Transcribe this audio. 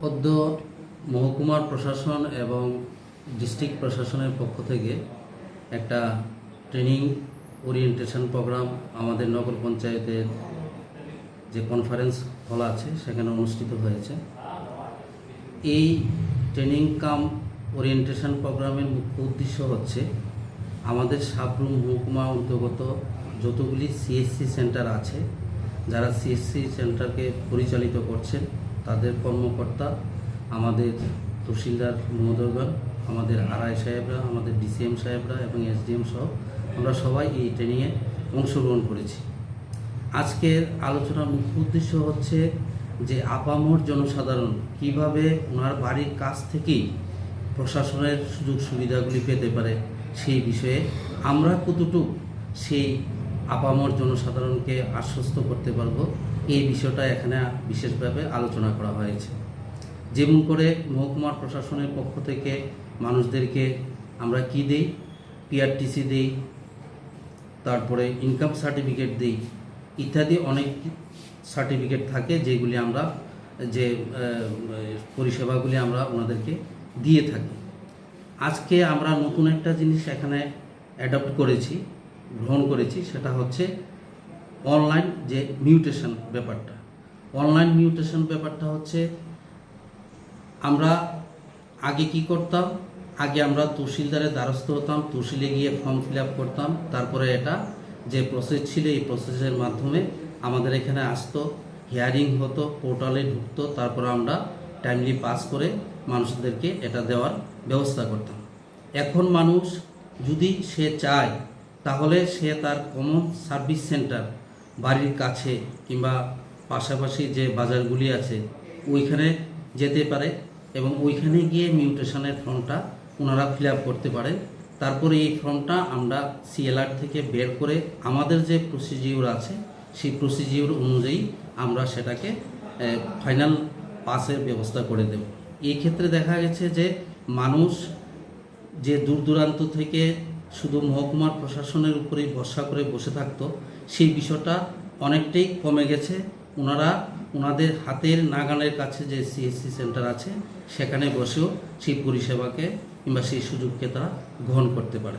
সদ্য মহকুমার প্রশাসন এবং ডিস্ট্রিক্ট প্রশাসনের পক্ষ থেকে একটা ট্রেনিং ওরিয়েন্টেশন প্রোগ্রাম আমাদের নগর পঞ্চায়েতের যে কনফারেন্স হল আছে, সেখানে অনুষ্ঠিত হয়েছে। এই ট্রেনিং কাম ওরিয়েন্টেশন প্রোগ্রামের মুখ্য উদ্দেশ্য হচ্ছে আমাদের সাবরুম মহকুমা অন্তর্গত যতগুলি সিএসসি সেন্টার আছে, যারা সিএসসি সেন্টারকে পরিচালিত করছেন তাদের কর্মকর্তা, আমাদের তহসিলদার মহোদয়গণ আমাদের আরআই সাহেবরা, আমাদের ডিসিএম সাহেবরা এবং এসডিএম সহ আমরা সবাই এই ট্রেনিংয়ে অংশগ্রহণ করেছি। আজকের আলোচনার মুখ্য উদ্দেশ্য হচ্ছে যে আপামর জনসাধারণ কীভাবে ওনার বাড়ির কাছ থেকেই প্রশাসনের সুযোগ সুবিধাগুলি পেতে পারে সেই বিষয়ে আমরা কতটুকু সেই আপামর জনসাধারণকে আশ্বস্ত করতে পারব। এই বিষয়টা এখানে বিশেষভাবে আলোচনা করা হয়েছে। যেমন করে মহকুমার প্রশাসনের পক্ষ থেকে মানুষদেরকে আমরা কি দেই? পিআরটিসি দেই, তারপরে ইনকাম সার্টিফিকেট দিই ইত্যাদি অনেক সার্টিফিকেট থাকে যেগুলি আমরা, যে পরিষেবাগুলি আমরা ওনাদেরকে দিয়ে থাকি। আজকে আমরা নতুন একটা জিনিস এখানে অ্যাডপ্ট করেছি। গ্রহণ করেছি সেটা হচ্ছে অনলাইন যে মিউটেশন ব্যাপারটা। অনলাইন মিউটেশন ব্যাপারটা হচ্ছে আমরা আগে কি করতাম? আগে আমরা তহসিলদারের দ্বারস্থ হতাম, তহসিলে গিয়ে ফর্ম ফিল করতাম, তারপরে এটা যে প্রসেস ছিল এই প্রসেসের মাধ্যমে আমাদের এখানে আসতো হিয়ারিং হতো পোর্টালে ঢুকতো, তারপরে আমরা টাইমলি পাস করে মানুষদেরকে এটা দেওয়ার ব্যবস্থা করতাম। এখন মানুষ যদি সে চায় তাহলে সে তার কমন সার্ভিস সেন্টার বাড়ির কাছে কিংবা পাশাপাশি যে বাজারগুলি আছে, ওইখানে যেতে পারে এবং ওইখানে গিয়ে মিউটেশনের ফর্মটা ওনারা ফিল করতে পারেন তারপরে এই ফর্মটা আমরা সিএলআর থেকে বের করে আমাদের যে প্রসিজিওর আছে, সেই প্রসিজিওর অনুযায়ী আমরা সেটাকে ফাইনাল পাসের ব্যবস্থা করে দেব। এই ক্ষেত্রে দেখা গেছে যে মানুষ যে দূর দূরান্ত থেকে শুধু মহকুমার প্রশাসনের উপরেই ভরসা করে বসে থাকতো, সেই বিষয়টা অনেকটাই কমে গেছে। ওনারা ওনাদের হাতের নাগানের কাছে যে সিএসসি সেন্টার আছে, সেখানে বসেও সেই পরিষেবাকে কিংবা সেই সুযোগকে তারা গ্রহণ করতে পারে।